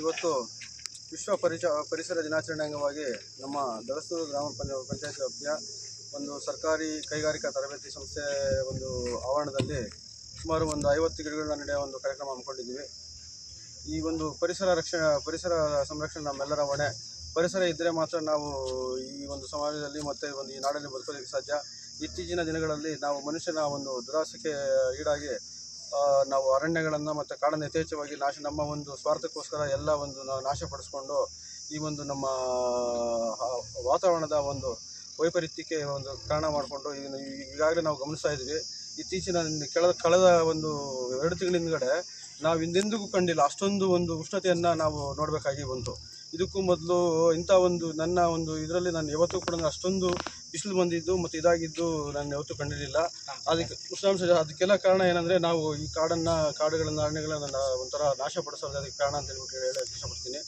ಇವತ್ತು ವಿಶ್ವ ಪರಿಚ, ಪರಿಸರ ದಿನಾಚರಣೆ ಅಂಗವಾಗಿ ನಮ್ಮ ದಳಸೂರು ಗ್ರಾಮ ಪಂಚ ಪಂಚಾಯತ್ ವ್ಯಾಪ್ತಿಯ ಒಂದು ಸರ್ಕಾರಿ ಕೈಗಾರಿಕಾ ತರಬೇತಿ ಸಂಸ್ಥೆ ಒಂದು ಆವರಣದಲ್ಲಿ ಸುಮಾರು ಒಂದು ಐವತ್ತು ಗಿಡಗಳನ್ನ ನಡೆಯುವ ಒಂದು ಕಾರ್ಯಕ್ರಮ ಹಮ್ಮಿಕೊಂಡಿದ್ದೀವಿ. ಈ ಒಂದು ಪರಿಸರ ರಕ್ಷಣೆ, ಪರಿಸರ ಸಂರಕ್ಷಣೆ ನಮ್ಮೆಲ್ಲರ ಹೊಣೆ. ಪರಿಸರ ಇದ್ದರೆ ಮಾತ್ರ ನಾವು ಈ ಒಂದು ಸಮಾಜದಲ್ಲಿ ಮತ್ತು ಒಂದು ಈ ನಾಡಲ್ಲಿ ಬದುಕೋದಕ್ಕೆ ಸಾಧ್ಯ. ಇತ್ತೀಚಿನ ದಿನಗಳಲ್ಲಿ ನಾವು ಮನುಷ್ಯನ ಒಂದು ದುರಾಸೆಗೆ ಈಡಾಗಿ ನಾವು ಅರಣ್ಯಗಳನ್ನು ಮತ್ತು ಕಾಡನ್ನು ಯಥೇಚ್ಛವಾಗಿ ನಾಶ, ನಮ್ಮ ಒಂದು ಸ್ವಾರ್ಥಕ್ಕೋಸ್ಕರ ಎಲ್ಲ ಒಂದು ನಾವು ನಾಶಪಡಿಸ್ಕೊಂಡು ಈ ಒಂದು ನಮ್ಮ ವಾತಾವರಣದ ಒಂದು ವೈಪರೀತ್ಯಕ್ಕೆ ಒಂದು ಕಾರಣ ಮಾಡಿಕೊಂಡು ಈಗಾಗಲೇ ನಾವು ಗಮನಿಸ್ತಾ ಇದ್ದೀವಿ. ಇತ್ತೀಚಿನ ಕೆಳದ ಕಳೆದ ಒಂದು ಎರಡು ತಿಂಗಳ ಹಿಂದ್ಗಡೆ ನಾವು ಹಿಂದೆಂದಿಗೂ ಕಂಡಿಲ್ಲ. ಅಷ್ಟೊಂದು ಒಂದು ಉಷ್ಣತೆಯನ್ನು ನಾವು ನೋಡಬೇಕಾಗಿ ಬಂತು. ಇದಕ್ಕೂ ಮೊದಲು ಇಂಥ ಒಂದು ನನ್ನ ಒಂದು ಇದರಲ್ಲಿ ನಾನು ಯಾವತ್ತೂ ಕೂಡ ಅಷ್ಟೊಂದು ಬಿಸಿಲು ಬಂದಿದ್ದು ಮತ್ತು ಇದಾಗಿದ್ದು ನಾನು ಯಾವತ್ತೂ ಕಂಡಿರಲಿಲ್ಲ. ಅದಕ್ಕೆ ಉಷ್ಣಾಂಶ ಅದಕ್ಕೆಲ್ಲ ಕಾರಣ ಏನಂದರೆ ನಾವು ಈ ಕಾಡನ್ನು, ಕಾಡುಗಳನ್ನು, ಅರಣ್ಯಗಳನ್ನು ಒಂಥರ ನಾಶಪಡಿಸೋದು ಅದಕ್ಕೆ ಕಾರಣ ಅಂತ ಹೇಳ್ಬಿಟ್ಟು ಹೇಳಕ್ಕೆ ಇಷ್ಟಪಡ್ತೀನಿ.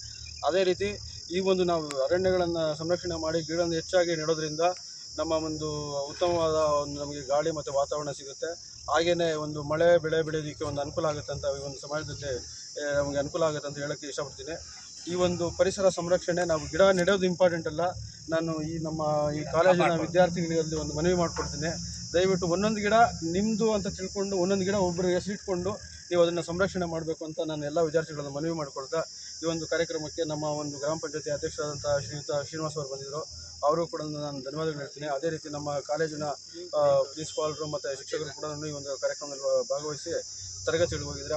ಅದೇ ರೀತಿ ಈ ಒಂದು ನಾವು ಅರಣ್ಯಗಳನ್ನು ಸಂರಕ್ಷಣೆ ಮಾಡಿ ಗಿಡವನ್ನು ಹೆಚ್ಚಾಗಿ ನೆಡೋದ್ರಿಂದ ನಮ್ಮ ಒಂದು ಉತ್ತಮವಾದ ಒಂದು ನಮಗೆ ಗಾಳಿ ಮತ್ತು ವಾತಾವರಣ ಸಿಗುತ್ತೆ. ಹಾಗೆಯೇ ಒಂದು ಮಳೆ, ಬೆಳೆ ಬೆಳೆಯೋದಕ್ಕೆ ಒಂದು ಅನುಕೂಲ ಆಗುತ್ತೆ ಅಂತ ಈ ಒಂದು ಸಮಾಜದಲ್ಲಿ ನಮಗೆ ಅನುಕೂಲ ಆಗುತ್ತೆ ಅಂತ ಹೇಳೋಕ್ಕೆ ಇಷ್ಟಪಡ್ತೀನಿ. ಈ ಒಂದು ಪರಿಸರ ಸಂರಕ್ಷಣೆ ನಾವು ಗಿಡ ನೆಡೋದು ಇಂಪಾರ್ಟೆಂಟ್ ಅಲ್ಲ. ನಾನು ಈ ನಮ್ಮ ಈ ಕಾಲೇಜಿನ ವಿದ್ಯಾರ್ಥಿಗಳಿಗೆ ಒಂದು ಮನವಿ ಮಾಡಿಕೊಡ್ತೀನಿ. ದಯವಿಟ್ಟು ಒಂದೊಂದು ಗಿಡ ನಿಮ್ಮದು ಅಂತ ತಿಳ್ಕೊಂಡು ಒಂದೊಂದು ಗಿಡ ಒಬ್ಬರು ಹೆಸರಿಟ್ಕೊಂಡು ನೀವು ಅದನ್ನು ಸಂರಕ್ಷಣೆ ಮಾಡಬೇಕು ಅಂತ ನಾನು ಎಲ್ಲ ವಿದ್ಯಾರ್ಥಿಗಳನ್ನು ಮನವಿ ಮಾಡ್ಕೊಳ್ತಾ ಈ ಒಂದು ಕಾರ್ಯಕ್ರಮಕ್ಕೆ ನಮ್ಮ ಒಂದು ಗ್ರಾಮ ಪಂಚಾಯತಿ ಅಧ್ಯಕ್ಷರಾದಂಥ ಶ್ರೀಯುತ ಶ್ರೀನಿವಾಸ್ ಅವರು ಬಂದಿದ್ದರು ಅವರು ಕೂಡ ನಾನು ಧನ್ಯವಾದಗಳು ಹೇಳ್ತೀನಿ. ಅದೇ ರೀತಿ ನಮ್ಮ ಕಾಲೇಜಿನ ಪ್ರಿನ್ಸಿಪಾಲ್ರು ಮತ್ತು ಶಿಕ್ಷಕರು ಕೂಡ ಈ ಒಂದು ಕಾರ್ಯಕ್ರಮದಲ್ಲಿ ಭಾಗವಹಿಸಿ ತರಗತಿಗಳಿಗೆ ಹೋಗಿದ್ದಾರೆ.